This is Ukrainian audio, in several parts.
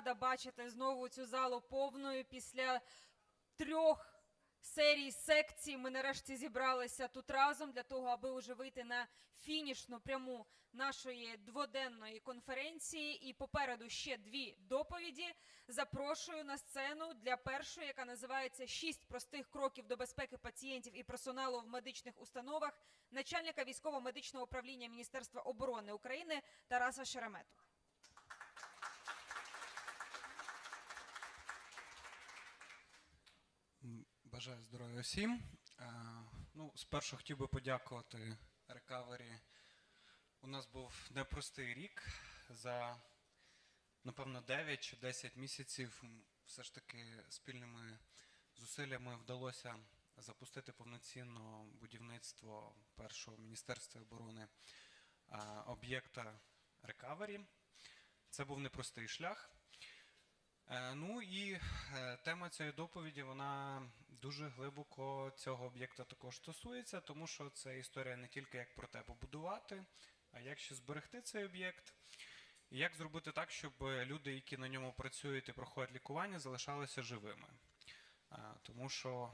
рада бачити знову цю залу повною після трьох серій секцій. Ми нарешті зібралися тут разом для того, аби уже вийти на фінішну пряму нашої дводенної конференції. І попереду ще дві доповіді. Запрошую на сцену для першої, яка називається Шість простих кроків до безпеки пацієнтів і персоналу в медичних установах, начальника військово-медичного управління Міністерства оборони України Тараса Шеремету. Бажаю здоров'я всім. Е, Ну, спершу хотів би подякувати Recovery. У нас був непростий рік. За, напевно, 9 чи 10 місяців все ж таки спільними зусиллями вдалося запустити повноцінно будівництво першого Міністерства оборони е, об'єкта Recovery. Це був непростий шлях. Е, Ну і е, тема цієї доповіді вона дуже глибоко цього об'єкта також стосується, тому що це історія не тільки як про те побудувати, а як ще зберегти цей об'єкт, і як зробити так, щоб люди, які на ньому працюють і проходять лікування, залишалися живими. Е, Тому що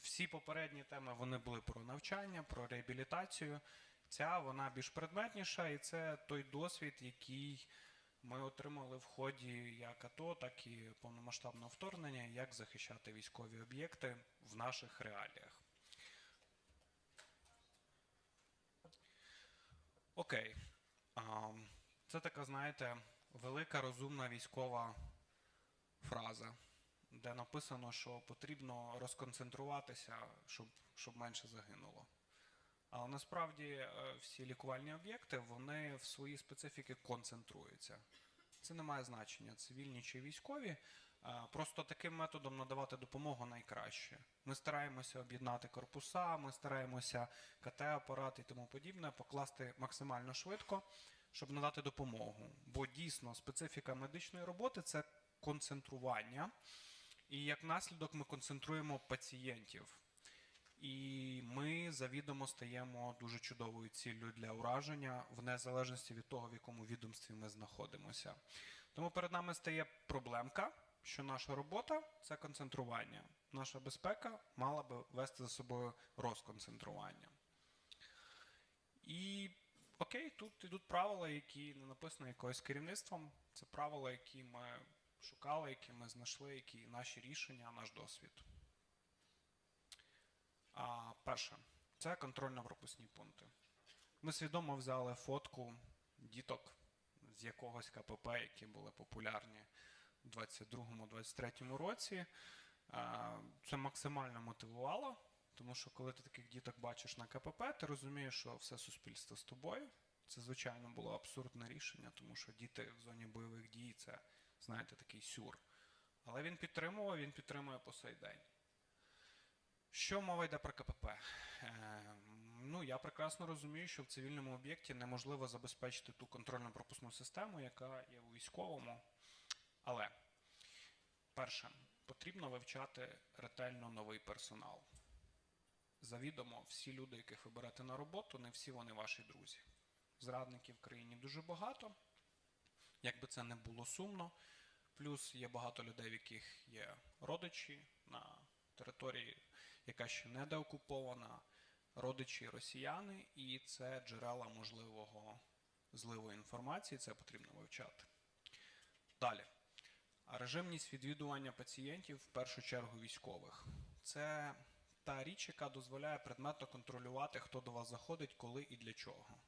всі попередні теми вони були про навчання, про реабілітацію. Ця вона більш предметніша, і це той досвід, який ми отримали в ході як АТО, так і повномасштабного вторгнення, як захищати військові об'єкти в наших реаліях. Окей. Це така, знаєте, велика розумна військова фраза, де написано, що потрібно розконцентруватися, щоб, щоб менше загинуло. Але насправді е, всі лікувальні об'єкти вони в своїй специфіки концентруються. Це не має значення, цивільні чи військові. Е, Просто таким методом надавати допомогу найкраще. Ми стараємося об'єднати корпуса, ми стараємося КТ-апарат і тому подібне покласти максимально швидко, щоб надати допомогу. Бо дійсно специфіка медичної роботи це концентрування. І як наслідок ми концентруємо пацієнтів. І ми завідомо стаємо дуже чудовою ціллю для ураження в незалежності від того, в якому відомстві ми знаходимося. Тому перед нами стає проблемка, що наша робота це концентрування. Наша безпека мала би вести за собою розконцентрування. І окей, тут ідуть правила, які не написані якогось керівництвом. Це правила, які ми шукали, які ми знайшли, які наші рішення, наш досвід. А, перше, це контрольно-пропускні пункти. Ми свідомо взяли фотку діток з якогось КПП, які були популярні у 22-23 році. Це максимально мотивувало, тому що коли ти таких діток бачиш на КПП, ти розумієш, що все суспільство з тобою. Це, звичайно, було абсурдне рішення, тому що діти в зоні бойових дій це, знаєте, такий сюр. Але він підтримував, він підтримує по сей день. Що мова йде про КПП? Е, ну, я прекрасно розумію, що в цивільному об'єкті неможливо забезпечити ту контрольно-пропускну систему, яка є у військовому. Але, перше, потрібно вивчати ретельно новий персонал. Завідомо, всі люди, яких ви берете на роботу, не всі вони ваші друзі. Зрадників в країні дуже багато. Як би це не було сумно, плюс є багато людей, в яких є родичі на території, яка ще не деокупована, родичі росіяни, і це джерела можливого зливу інформації, це потрібно вивчати. Далі. Режимність відвідування пацієнтів, в першу чергу військових. Це та річ, яка дозволяє предметно контролювати, хто до вас заходить, коли і для чого.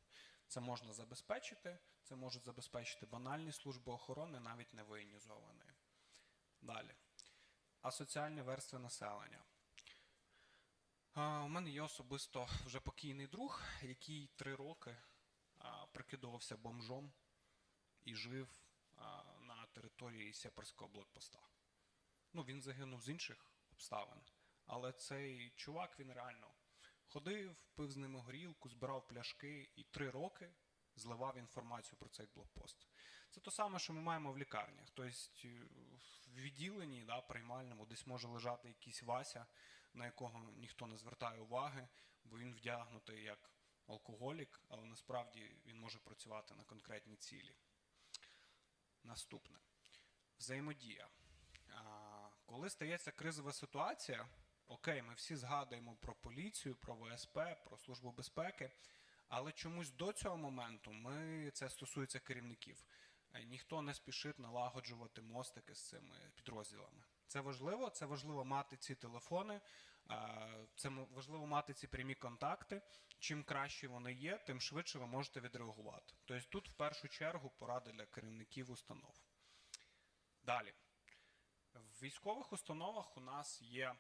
Це можна забезпечити, це можуть забезпечити банальні служби охорони, навіть не воєнізовані. Далі. Асоціальні верстви населення. У мене є особисто вже покійний друг, який три роки прикидувався бомжом і жив на території Сепарського блокпоста. Ну, він загинув з інших обставин, але цей чувак він реально ходив, пив з ними горілку, збирав пляшки і три роки зливав інформацію про цей блокпост. Це те саме, що ми маємо в лікарнях. Тобто е, в відділенні да, приймальному десь може лежати якийсь Вася, на якого ніхто не звертає уваги, бо він вдягнутий як алкоголік, але насправді він може працювати на конкретні цілі. Наступне. взаємодія. Коли стається кризова ситуація, окей, ми всі згадуємо про поліцію, про ВСП, про службу безпеки, але чомусь до цього моменту ми це стосується керівників. Е, Ніхто не спішить налагоджувати мостики з цими підрозділами. Це важливо, це важливо мати ці телефони, е, це важливо мати ці прямі контакти. Чим краще вони є, тим швидше ви можете відреагувати. Тобто тут в першу чергу поради для керівників установ. Далі. В військових установах у нас є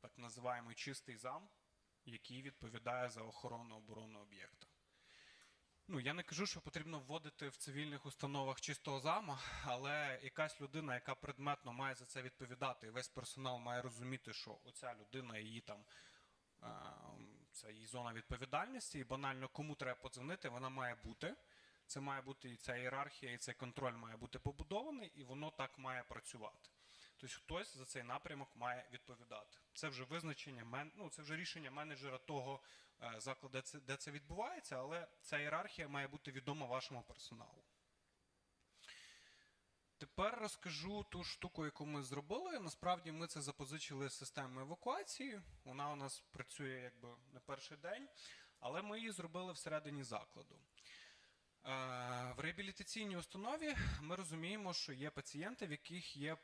так називаємий чистий зам, який відповідає за охорону оборони об'єкта. Ну, я не кажу, що потрібно вводити в цивільних установах чистого зама, але якась людина, яка предметно має за це відповідати, і весь персонал має розуміти, що оця людина її там. Це її зона відповідальності, і банально кому треба подзвонити, вона має бути. Це має бути і ця ієрархія, і цей контроль має бути побудований, і воно так має працювати. Тобто хтось за цей напрямок має відповідати. Це вже визначення ну, це вже рішення менеджера того е, закладу, де це, відбувається, але ця ієрархія має бути відома вашому персоналу. Тепер розкажу ту штуку, яку ми зробили. Насправді ми це запозичили з системи евакуації. Вона у нас працює якби не перший день, але ми її зробили всередині закладу. Е, В реабілітаційній установі ми розуміємо, що є пацієнти, в яких є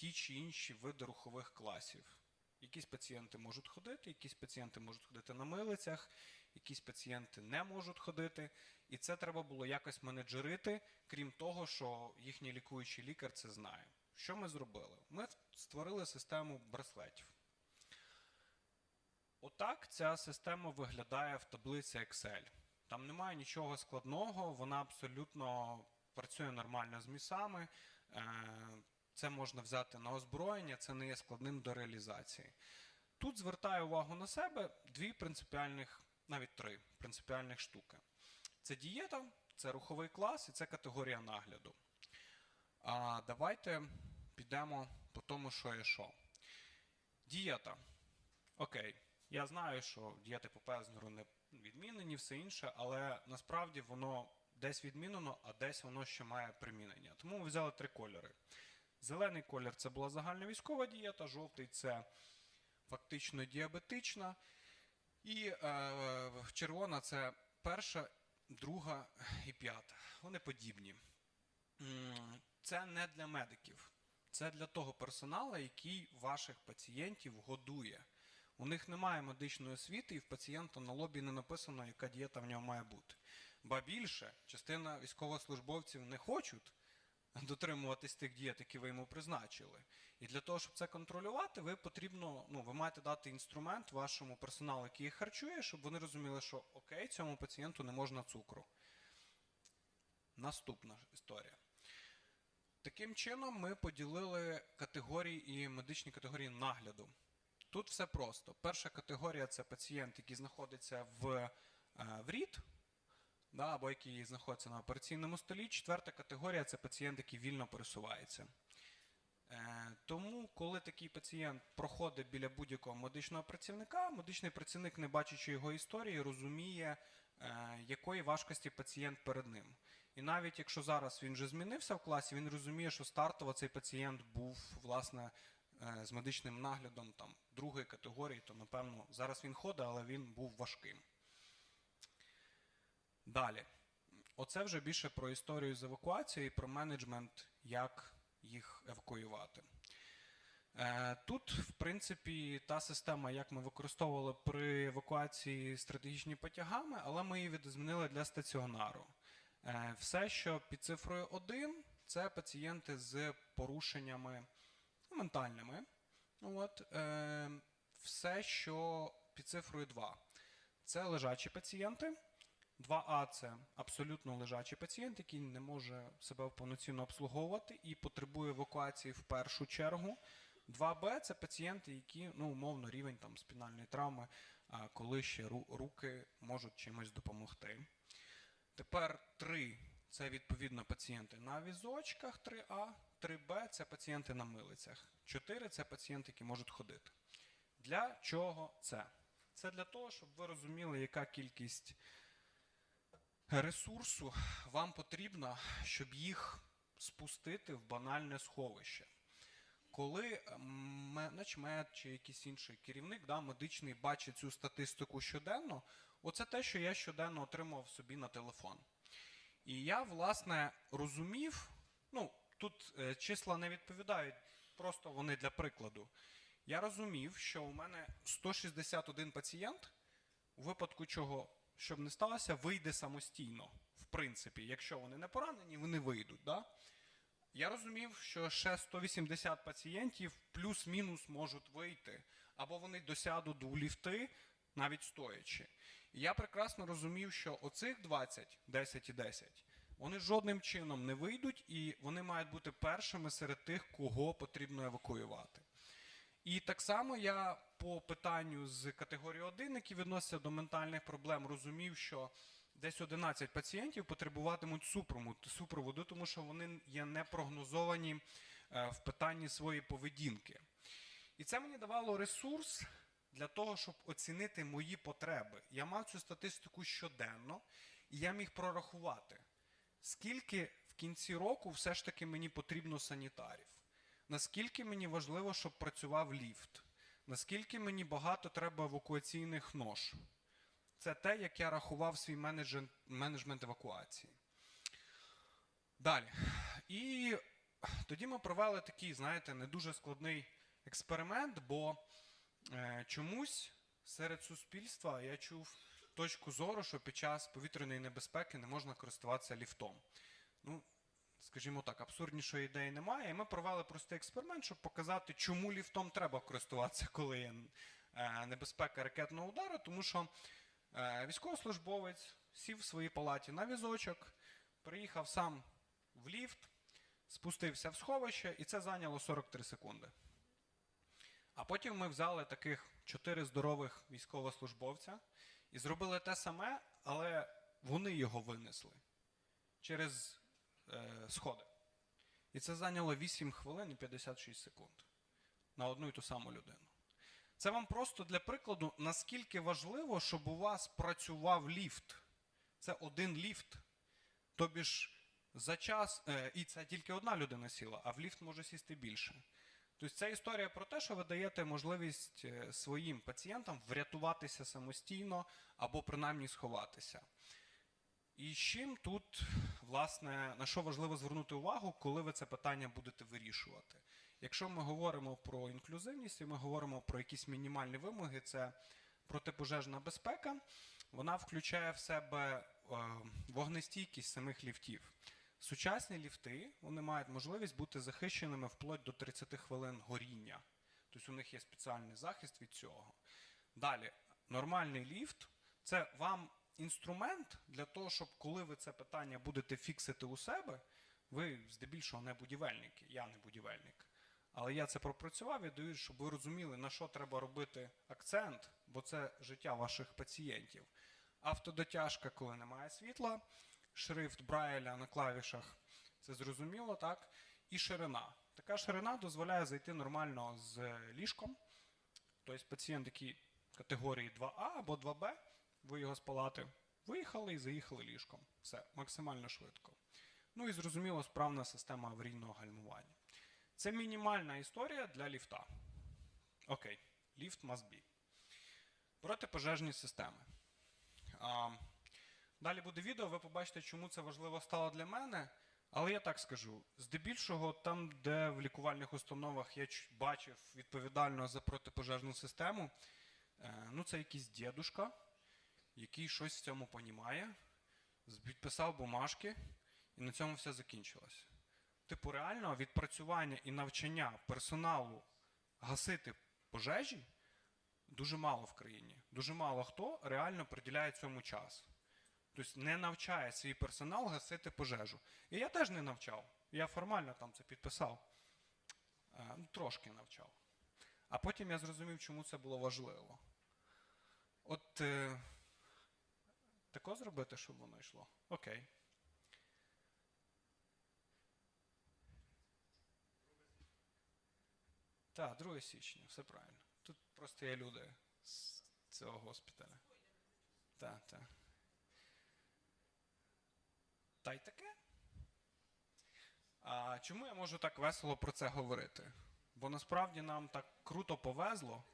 ті чи інші види рухових класів. Якісь пацієнти можуть ходити, якісь пацієнти можуть ходити на милицях, якісь пацієнти не можуть ходити. І це треба було якось менеджерити, крім того, що їхній лікуючий лікар це знає. Що ми зробили? Ми створили систему браслетів. Отак ця система виглядає в таблиці Excel. Там немає нічого складного, вона абсолютно працює нормально з місами. Це можна взяти на озброєння, це не є складним до реалізації. Тут звертаю увагу на себе дві принципіальних, навіть три принципіальних штуки. Це дієта, це руховий клас і це категорія нагляду. А давайте підемо по тому, що є що. Дієта. Окей. Я знаю, що дієти по Пезнеру не відмінені, все інше, але насправді воно десь відмінено, а десь воно ще має примінення. Тому ми взяли три кольори. Зелений колір це була загальновійськова дієта, жовтий це фактично діабетична, і е, червона це перша, друга і п'ята. Вони подібні. Це не для медиків, це для того персоналу, який ваших пацієнтів годує. У них немає медичної освіти, і в пацієнта на лобі не написано, яка дієта в нього має бути. Ба більше, частина військовослужбовців не хочуть дотримуватись тих дієт, які ви йому призначили. І для того, щоб це контролювати, ви потрібно, ну, ви маєте дати інструмент вашому персоналу, який їх харчує, щоб вони розуміли, що окей, цьому пацієнту не можна цукру. Наступна історія. Таким чином, ми поділили категорії і медичні категорії нагляду. Тут все просто. Перша категорія це пацієнт, який знаходиться в, е, в РІД, да, або який знаходиться на операційному столі. Четверта категорія це пацієнт, який вільно пересувається. Е, тому, коли такий пацієнт проходить біля будь-якого медичного працівника, медичний працівник, не бачачи його історії, розуміє, е, якої важкості пацієнт перед ним. І навіть якщо зараз він вже змінився в класі, він розуміє, що стартово цей пацієнт був власне е, з медичним наглядом там, другої категорії, то напевно зараз він ходить, але він був важким. Далі. Оце вже більше про історію з евакуацією і про менеджмент, як їх евакуювати. Е, Тут, в принципі, та система, як ми використовували при евакуації стратегічні потягами, але ми її відзмінили для стаціонару. Е, Все, що під цифрою 1, це пацієнти з порушеннями ментальними. От, е, Все, що під цифрою 2, це лежачі пацієнти. 2А це абсолютно лежачий пацієнт, який не може себе повноцінно обслуговувати і потребує евакуації в першу чергу. 2Б це пацієнти, які, ну, умовно, рівень там, спінальної травми, коли ще руки можуть чимось допомогти. Тепер 3 це відповідно пацієнти на візочках 3А, 3Б це пацієнти на милицях. 4 це пацієнти, які можуть ходити. Для чого це? Це для того, щоб ви розуміли, яка кількість ресурсу вам потрібна, щоб їх спустити в банальне сховище. Коли ме- начмед чи якийсь інший керівник да, медичний бачить цю статистику щоденно, оце те, що я щоденно отримував собі на телефон. І я, власне, розумів, ну, тут е, числа не відповідають, просто вони для прикладу. Я розумів, що у мене 161 пацієнт, у випадку чого, щоб не сталося, вийде самостійно. В принципі, якщо вони не поранені, вони вийдуть. Да? Я розумів, що ще 180 пацієнтів плюс-мінус можуть вийти, або вони досядуть у ліфти, навіть стоячи. І я прекрасно розумів, що оцих 20, 10 і 10, вони жодним чином не вийдуть, і вони мають бути першими серед тих, кого потрібно евакуювати. І так само я по питанню з категорії 1, які відносяться до ментальних проблем, розумів, що десь 11 пацієнтів потребуватимуть супроводу, тому що вони є непрогнозовані е, в питанні своєї поведінки. І це мені давало ресурс для того, щоб оцінити мої потреби. Я мав цю статистику щоденно, і я міг прорахувати, скільки в кінці року все ж таки мені потрібно санітарів. Наскільки мені важливо, щоб працював ліфт? Наскільки мені багато треба евакуаційних нож? Це те, як я рахував свій менеджмент евакуації. Далі. І тоді ми провели такий, знаєте, не дуже складний експеримент, бо е, чомусь серед суспільства я чув точку зору, що під час повітряної небезпеки не можна користуватися ліфтом. Ну, скажімо так, абсурднішої ідеї немає. І ми провели простий експеримент, щоб показати, чому ліфтом треба користуватися, коли є е, небезпека ракетного удару, тому що е, військовослужбовець сів в своїй палаті на візочок, приїхав сам в ліфт, спустився в сховище, і це зайняло 43 секунди. А потім ми взяли таких чотири здорових військовослужбовця і зробили те саме, але вони його винесли через сходи. І це зайняло 8 хвилин і 56 секунд на одну і ту саму людину. Це вам просто для прикладу, наскільки важливо, щоб у вас працював ліфт. Це один ліфт. Тобі ж за час, е, і це тільки одна людина сіла, а в ліфт може сісти більше. Тобто це історія про те, що ви даєте можливість е, своїм пацієнтам врятуватися самостійно або принаймні сховатися. І з чим тут, власне, на що важливо звернути увагу, коли ви це питання будете вирішувати? Якщо ми говоримо про інклюзивність і ми говоримо про якісь мінімальні вимоги, це протипожежна безпека, вона включає в себе е, вогнестійкість самих ліфтів. Сучасні ліфти вони мають можливість бути захищеними вплоть до 30 хвилин горіння. Тобто у них є спеціальний захист від цього. Далі, нормальний ліфт це вам інструмент для того, щоб коли ви це питання будете фіксити у себе, ви здебільшого не будівельники, я не будівельник. Але я це пропрацював і даю, щоб ви розуміли, на що треба робити акцент, бо це життя ваших пацієнтів. Автодотяжка, коли немає світла, шрифт Брайля на клавішах, це зрозуміло, так? І ширина. Така ширина дозволяє зайти нормально з ліжком. Тобто пацієнт, який категорії 2А або 2Б, ви його з палати виїхали і заїхали ліжком. Все, максимально швидко. Ну і зрозуміло, справна система аварійного гальмування. Це мінімальна історія для ліфта. Окей, ліфт must be. Протипожежні системи. А, далі буде відео, ви побачите, чому це важливо стало для мене. Але я так скажу: здебільшого, там, де в лікувальних установах я бачив відповідально за протипожежну систему, е, ну це якийсь дідушка, який щось в цьому понімає, підписав бумажки, і на цьому все закінчилось. Типу, реально відпрацювання і навчання персоналу гасити пожежі дуже мало в країні. Дуже мало хто реально приділяє цьому час. Тобто не навчає свій персонал гасити пожежу. І я теж не навчав. Я формально там це підписав. Е, Ну, трошки навчав. А потім я зрозумів, чому це було важливо. От е, тако зробити, щоб воно йшло. Окей. Так, 2 січня, все правильно. Тут просто є люди з цього госпіталя. Так, так. Та й таке. А чому я можу так весело про це говорити? Бо насправді нам так круто повезло,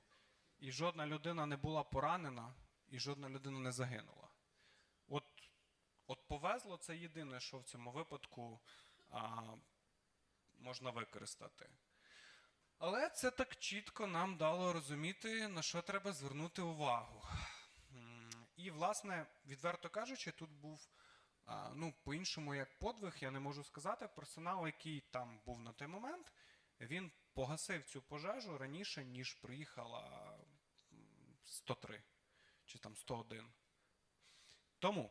і жодна людина не була поранена, і жодна людина не загинула. От, повезло це єдине, що в цьому випадку а, можна використати. Але це так чітко нам дало розуміти, на що треба звернути увагу. І, власне, відверто кажучи, тут був ну, по-іншому, як подвиг, я не можу сказати. Персонал, який там був на той момент, він погасив цю пожежу раніше, ніж приїхала 103 чи там 101. Тому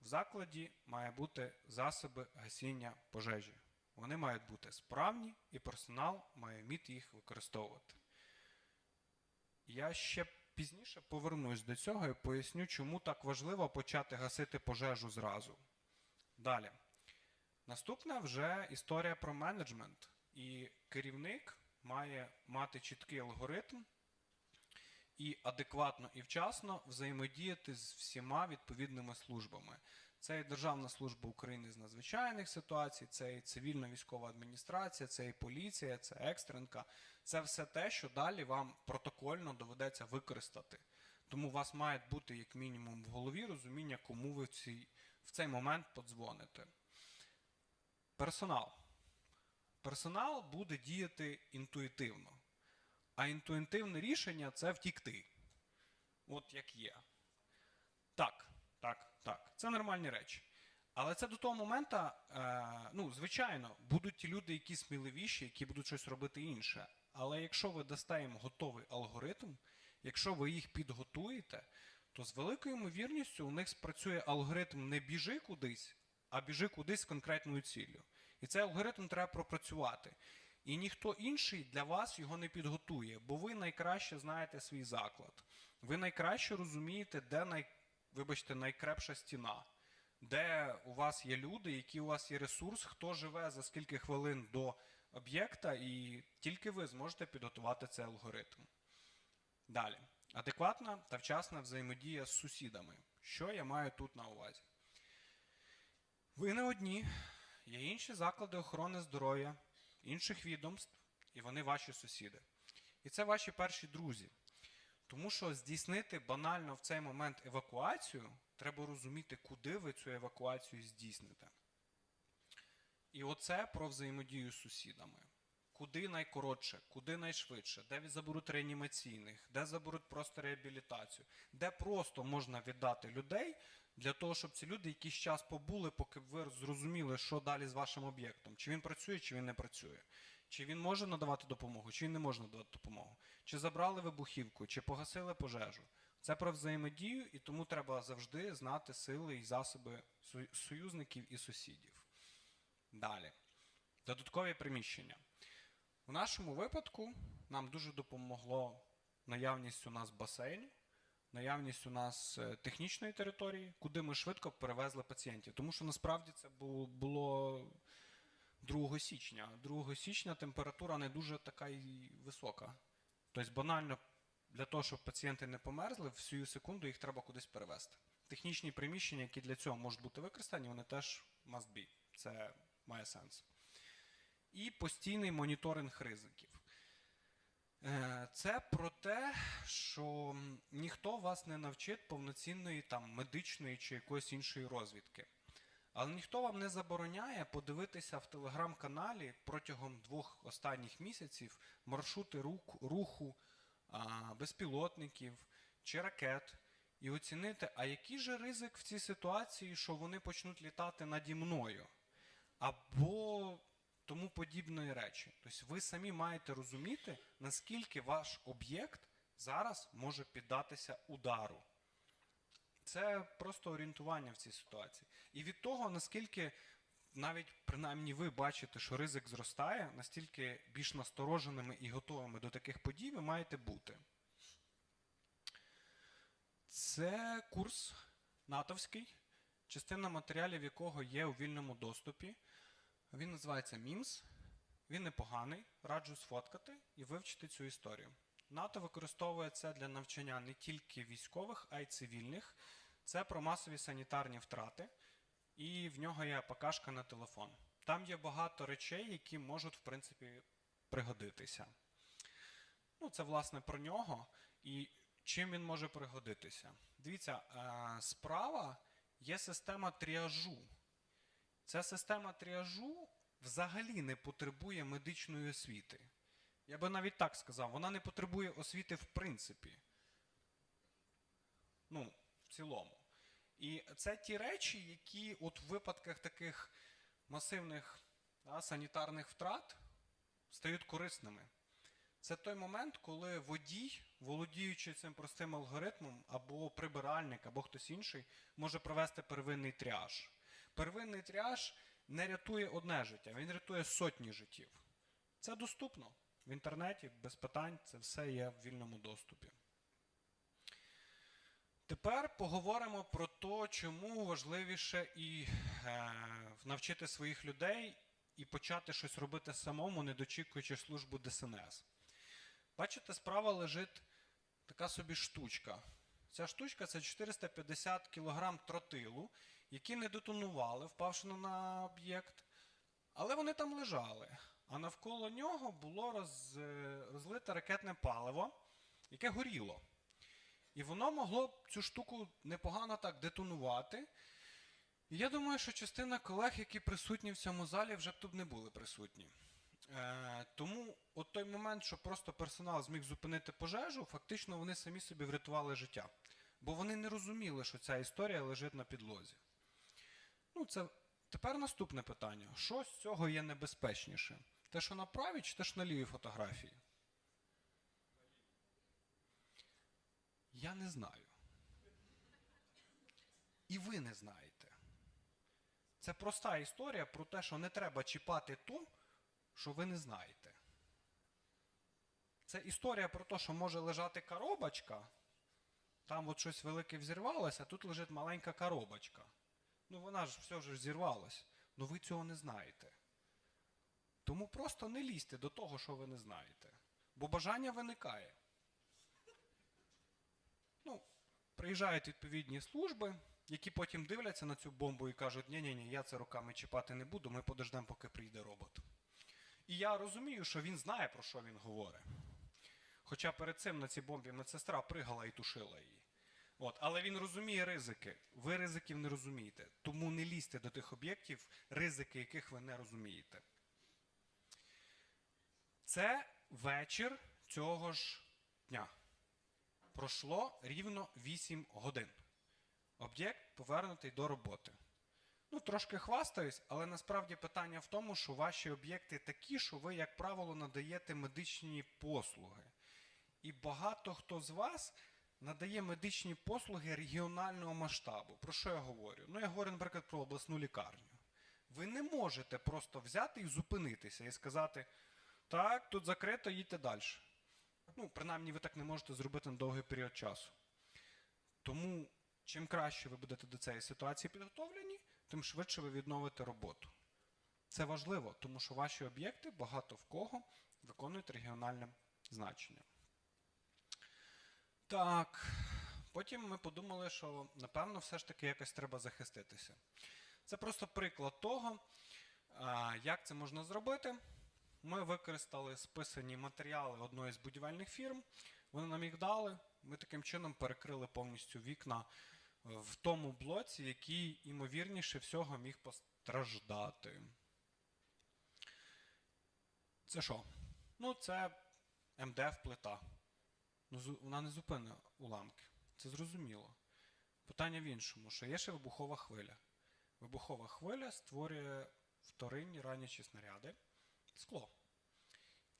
в закладі має бути засоби гасіння пожежі. Вони мають бути справні, і персонал має вміти їх використовувати. Я ще пізніше повернусь до цього і поясню, чому так важливо почати гасити пожежу зразу. Далі. Наступна вже історія про менеджмент. І керівник має мати чіткий алгоритм і адекватно і вчасно взаємодіяти з всіма відповідними службами. Це і Державна служба України з надзвичайних ситуацій, це і цивільна військова адміністрація, це і поліція, це екстренка. Це все те, що далі вам протокольно доведеться використати. Тому у вас має бути як мінімум в голові розуміння, кому ви в цей, в цей момент подзвоните. Персонал. Персонал буде діяти інтуїтивно. А інтуїтивне рішення це втікти. От як є. Так, так, так. Це нормальні речі. Але це до того моменту, е, ну, звичайно, будуть ті люди, які сміливіші, які будуть щось робити інше. Але якщо ви дасте їм готовий алгоритм, якщо ви їх підготуєте, то з великою ймовірністю у них спрацює алгоритм не біжи кудись, а біжи кудись з конкретною ціллю. І цей алгоритм треба пропрацювати. І ніхто інший для вас його не підготує, бо ви найкраще знаєте свій заклад. Ви найкраще розумієте, де най, вибачте, найкрепша стіна, де у вас є люди, які у вас є ресурс, хто живе за скільки хвилин до об'єкта, і тільки ви зможете підготувати цей алгоритм. Далі. Адекватна та вчасна взаємодія з сусідами. Що я маю тут на увазі? Ви не одні, є інші заклади охорони здоров'я, інших відомств, і вони ваші сусіди. І це ваші перші друзі. Тому що здійснити банально в цей момент евакуацію, треба розуміти, куди ви цю евакуацію здійсните. І оце про взаємодію з сусідами. Куди найкоротше, куди найшвидше, де заберуть реанімаційних, де заберуть просто реабілітацію, де просто можна віддати людей для того, щоб ці люди якийсь час побули, поки ви зрозуміли, що далі з вашим об'єктом, чи він працює, чи він не працює, чи він може надавати допомогу, чи він не може надавати допомогу, чи забрали вибухівку, чи погасили пожежу. Це про взаємодію, і тому треба завжди знати сили і засоби союзників і сусідів. Далі. Додаткові приміщення. У нашому випадку нам дуже допомогло наявність у нас басейну, наявність у нас е, технічної території, куди ми швидко перевезли пацієнтів. Тому що насправді це було 2 січня. 2 січня температура не дуже така і висока. Тобто банально для того, щоб пацієнти не померзли, всю секунду їх треба кудись перевезти. Технічні приміщення, які для цього можуть бути використані, вони теж must be. Це має сенс. І постійний моніторинг ризиків. Е, Це про те, що ніхто вас не навчить повноцінної там медичної чи якоїсь іншої розвідки. Але ніхто вам не забороняє подивитися в телеграм-каналі протягом двох останніх місяців маршрути руху безпілотників чи ракет і оцінити, а який же ризик в цій ситуації, що вони почнуть літати наді мною, або тому подібної речі. Тобто ви самі маєте розуміти, наскільки ваш об'єкт зараз може піддатися удару. Це просто орієнтування в цій ситуації. І від того, наскільки навіть принаймні ви бачите, що ризик зростає, настільки більш настороженими і готовими до таких подій ви маєте бути. Це курс натовський, частина матеріалів якого є у вільному доступі. Він називається MIMS. Він непоганий, раджу сфоткати і вивчити цю історію. НАТО використовує це для навчання не тільки військових, а й цивільних. Це про масові санітарні втрати, і в нього є АПКшка на телефон. Там є багато речей, які можуть, в принципі, пригодитися. Ну, це власне про нього і чим він може пригодитися. Дивіться, е, справа є система тріажу. Ця система тріажу взагалі не потребує медичної освіти. Я би навіть так сказав, вона не потребує освіти в принципі. Ну, в цілому. І це ті речі, які от в випадках таких масивних да, санітарних втрат стають корисними. Це той момент, коли водій, володіючи цим простим алгоритмом, або прибиральник, або хтось інший, може провести первинний тріаж. Первинний тріаж не рятує одне життя, він рятує сотні життів. Це доступно в інтернеті, без питань, це все є в вільному доступі. Тепер поговоримо про те, чому важливіше і е, навчити своїх людей і почати щось робити самому, не дочікуючи службу ДСНС. Бачите, справа лежить така собі штучка. Ця штучка це 450 кг тротилу, які не детонували, впавши на об'єкт, але вони там лежали. А навколо нього було роз, е, розлите ракетне паливо, яке горіло. І воно могло цю штуку непогано так детонувати. І я думаю, що частина колег, які присутні в цьому залі, вже б тут не були присутні. Е, тому от той момент, що просто персонал зміг зупинити пожежу, фактично вони самі собі врятували життя. Бо вони не розуміли, що ця історія лежить на підлозі. Ну, це тепер наступне питання: що з цього є небезпечніше? Те, що на правій, чи те, що на лівій фотографії? Я не знаю. І ви не знаєте. Це проста історія про те, що не треба чіпати ту, що ви не знаєте. Це історія про те, що може лежати коробочка, там от щось велике взірвалося, тут лежить маленька коробочка. Ну вона ж все ж зірвалась. Ну ви цього не знаєте. Тому просто не лізьте до того, що ви не знаєте. Бо бажання виникає. Ну, приїжджають відповідні служби, які потім дивляться на цю бомбу і кажуть, ні ні ні я це руками чіпати не буду, ми подождемо, поки прийде робот. І я розумію, що він знає, про що він говорить. Хоча перед цим на цій бомбі медсестра пригала і тушила її. От, але він розуміє ризики. Ви ризиків не розумієте. Тому не лізьте до тих об'єктів, ризики яких ви не розумієте. Це вечір цього ж дня. Пройшло рівно 8 годин. Об'єкт повернутий до роботи. Ну, трошки хвастаюсь, але насправді питання в тому, що ваші об'єкти такі, що ви, як правило, надаєте медичні послуги. І багато хто з вас надає медичні послуги регіонального масштабу. Про що я говорю? Ну, я говорю, наприклад, про обласну лікарню. Ви не можете просто взяти і зупинитися і сказати: так, тут закрито, їдьте далі. Ну, принаймні, ви так не можете зробити на довгий період часу. Тому, чим краще ви будете до цієї ситуації підготовлені, тим швидше ви відновите роботу. Це важливо, тому що ваші об'єкти багато в кого виконують регіональне значення. Так, потім ми подумали, що напевно все ж таки якось треба захиститися. Це просто приклад того, як це можна зробити. Ми використали списані матеріали одної з будівельних фірм. Вони нам їх дали. Ми таким чином перекрили повністю вікна е, в тому блоці, який, імовірніше всього, міг постраждати. Це що? Ну, це МДФ плита. Ну, вона не зупине уламки. Це зрозуміло. Питання в іншому, що є ще вибухова хвиля. Вибухова хвиля створює вторинні ранячі снаряди, скло.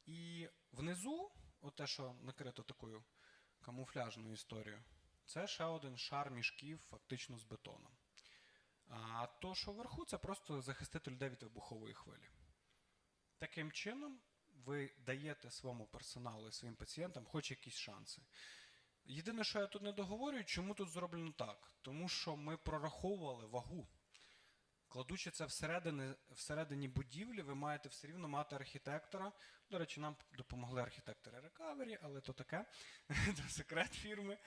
І внизу, оте, що накрито такою камуфляжною історією, це ще один шар мішків фактично з бетоном. А то, що вверху, це просто захистити людей від вибухової хвилі. Таким чином, ви даєте своєму персоналу і своїм пацієнтам хоч якісь шанси. Єдине, що я тут не договорюю, чому тут зроблено так? Тому що ми прораховували вагу. Кладучи це всередині, всередині будівлі, ви маєте все рівно мати архітектора. До речі, нам допомогли архітектори Recovery, але то таке, це секрет фірми.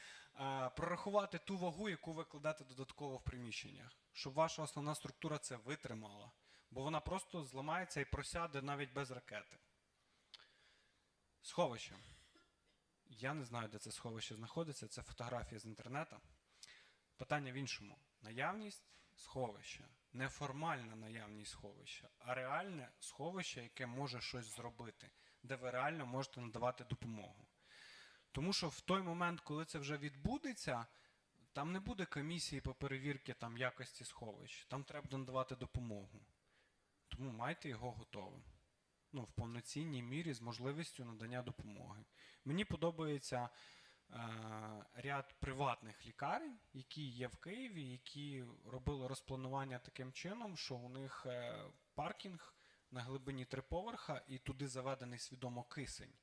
Прорахувати ту вагу, яку ви кладете додатково в приміщеннях, щоб ваша основна структура це витримала. бо вона просто зламається і просяде навіть без ракети. Сховище. Я не знаю, де це сховище знаходиться, це фотографія з інтернету. Питання в іншому: наявність сховища, не формальна наявність сховища, а реальне сховище, яке може щось зробити, де ви реально можете надавати допомогу. Тому що в той момент, коли це вже відбудеться, там не буде комісії по перевірці якості сховищ. Там треба надавати допомогу. Тому майте його готовим. Ну, в повноцінній мірі з можливістю надання допомоги. Мені подобається е, ряд приватних лікарень, які є в Києві, які робили розпланування таким чином, що у них е, паркінг на глибині три поверха і туди заведений свідомо кисень.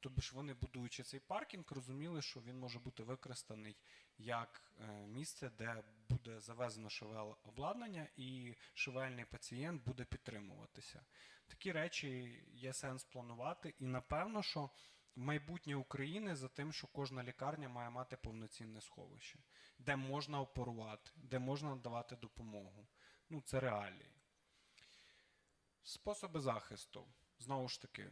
Тобто ж вони, будуючи цей паркінг, розуміли, що він може бути використаний як е, місце, де буде завезено ШВЛ обладнання, і швельний пацієнт буде підтримуватися. Такі речі є сенс планувати, і напевно, що майбутнє України за тим, що кожна лікарня має мати повноцінне сховище, де можна оперувати, де можна надавати допомогу. Ну, це реалії. Способи захисту. Знову ж таки,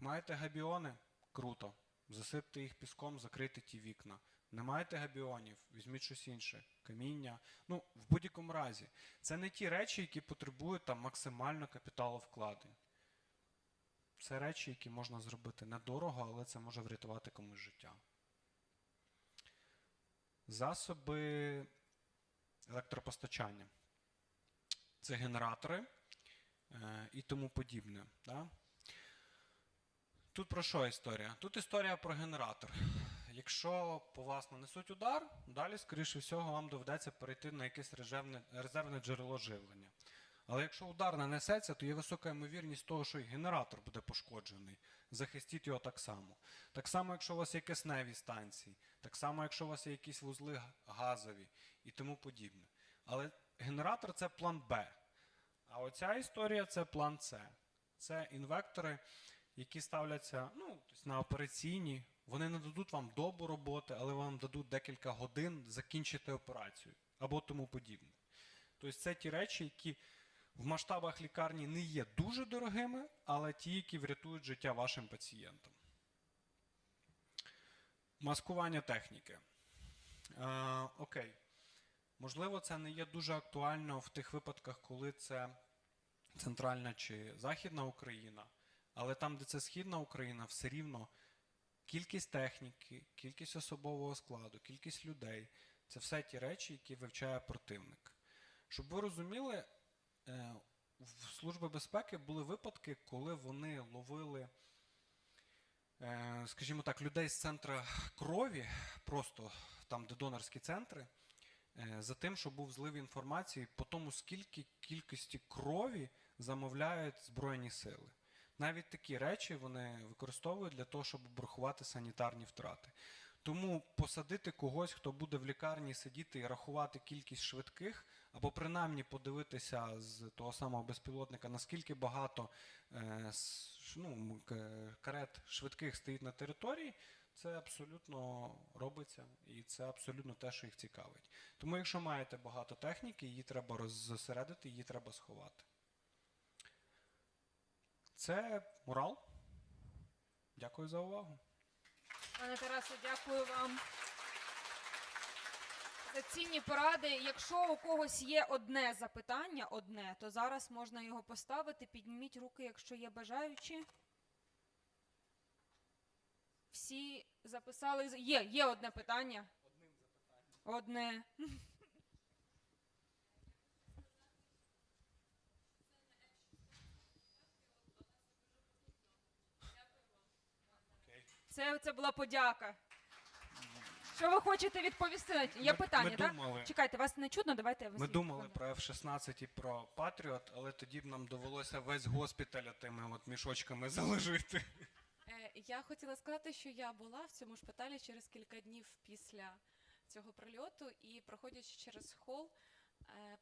маєте габіони? Круто. Засипте їх піском, закрийте ті вікна. Не маєте габіонів, візьміть щось інше, каміння. Ну, в будь-якому разі, це не ті речі, які потребують там максимально капіталовкладень. Це речі, які можна зробити недорого, але це може врятувати комусь життя. Засоби електропостачання. Це генератори е, і тому подібне. Да? Тут про що історія? Тут історія про генератор. Якщо по вас нанесуть удар, далі, скоріше всього, вам доведеться перейти на якесь резервне, резервне джерело живлення. Але якщо удар нанесеться, то є висока ймовірність того, що і генератор буде пошкоджений. Захистіть його так само. Так само, якщо у вас є кисневі станції, так само, якщо у вас є якісь вузли газові і тому подібне. Але генератор це план Б. А оця історія це план С. Це інвектори, які ставляться ну, тобто на операційні. Вони не дадуть вам добу роботи, але вам дадуть декілька годин закінчити операцію або тому подібне. Тобто це ті речі, які в масштабах лікарні не є дуже дорогими, але ті, які врятують життя вашим пацієнтам. Маскування техніки. Е, окей. Можливо, це не є дуже актуально в тих випадках, коли це центральна чи західна Україна, але там, де це східна Україна, все рівно кількість техніки, кількість особового складу, кількість людей це все ті речі, які вивчає противник. Щоб ви розуміли, е, в Служби безпеки були випадки, коли вони ловили, е, скажімо так, людей з центра крові, просто там, де донорські центри, е, за тим, що був злив інформації по тому, скільки кількості крові замовляють Збройні сили. Навіть такі речі вони використовують для того, щоб обрахувати санітарні втрати. Тому посадити когось, хто буде в лікарні сидіти і рахувати кількість швидких, або принаймні подивитися з того самого безпілотника, наскільки багато е, ну, карет швидких стоїть на території, це абсолютно робиться, і це абсолютно те, що їх цікавить. Тому, якщо маєте багато техніки, її треба роззосередити, її треба сховати. Це морал. Дякую за увагу. Пане Тарасе, дякую вам за цінні поради. Якщо у когось є одне запитання, одне, то зараз можна його поставити. Підніміть руки, якщо є бажаючі. Всі записали. Є, є одне питання. Одним запитанням. Одне. Це, це була подяка. Що ви хочете відповісти? Є Ми- питання, ми так? думали. Чекайте, вас не чутно, давайте я Ми думали про F-16 і про Patriot, але тоді б нам довелося весь госпіталь тими от мішочками заложити. Е, Я хотіла сказати, що я була в цьому шпиталі через кілька днів після цього прильоту, і проходячи через хол,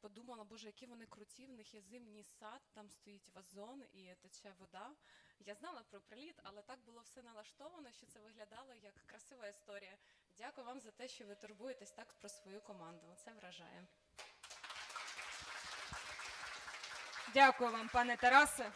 подумала, боже, які вони круті, в них є зимній сад, там стоїть вазон і тече вода. Я знала про приліт, але так було все налаштовано, що це виглядало як красива історія. Дякую вам за те, що ви турбуєтесь так про свою команду. Це вражає. Дякую вам, пане Тарасе.